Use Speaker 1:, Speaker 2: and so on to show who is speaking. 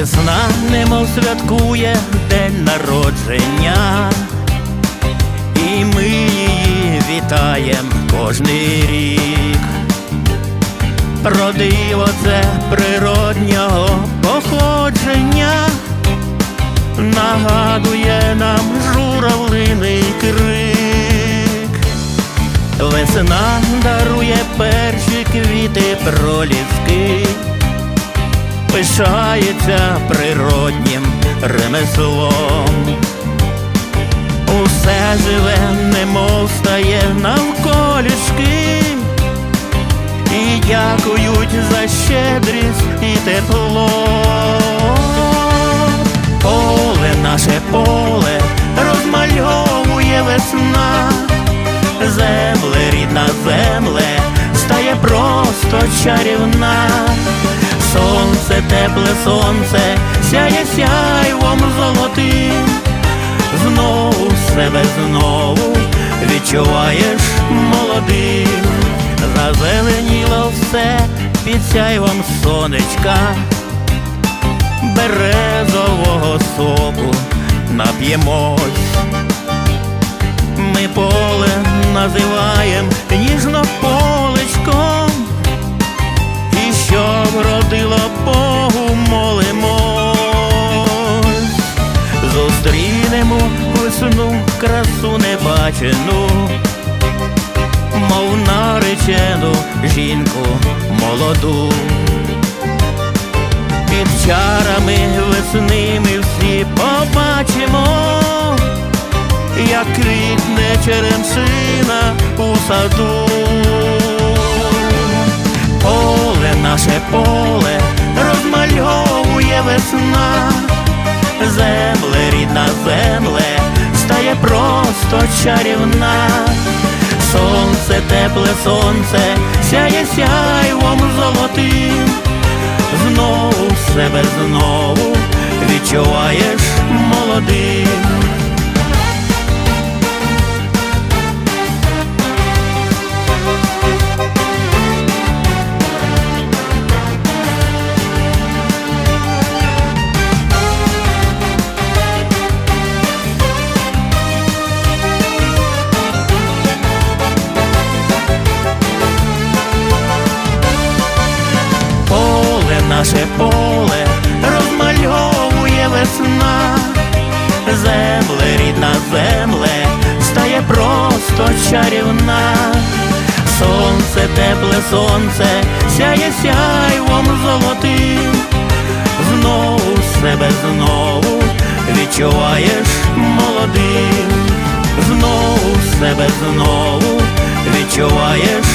Speaker 1: Весна немов святкує день народження, і ми її вітаєм кожний рік. Про диво це природнього походження, нагадує нам журавлиний крик. Весна дарує перші квіти проліски, пишається природнім ремеслом. Усе живе, немов стає навколішки, і дякують за щедрість і тепло. Поле наше поле розмальовує весна, земле, рідна земле, стає просто чарівна. Сонце, тепле сонце, сяє сяйвом золотим, знову себе знову відчуваєш молодим, зазеленіло все під сяйвом сонечка, березового соку нап'ємось. Ми поле називаєм красу небачену, мов наречену жінку молоду. Під чарами весни ми всі побачимо, як квітне черемшина у саду. Поле наше поле розмальовує весна, земле, рідна земле, просто чарівна. Сонце, тепле сонце, сяє сяйвом золотим, знову себе знову відчуваєш молодим. Просто чарівна. Сонце, тепле сонце, сяє сяйвом золотим, знову себе знову відчуваєш молодим, знову себе знову відчуваєш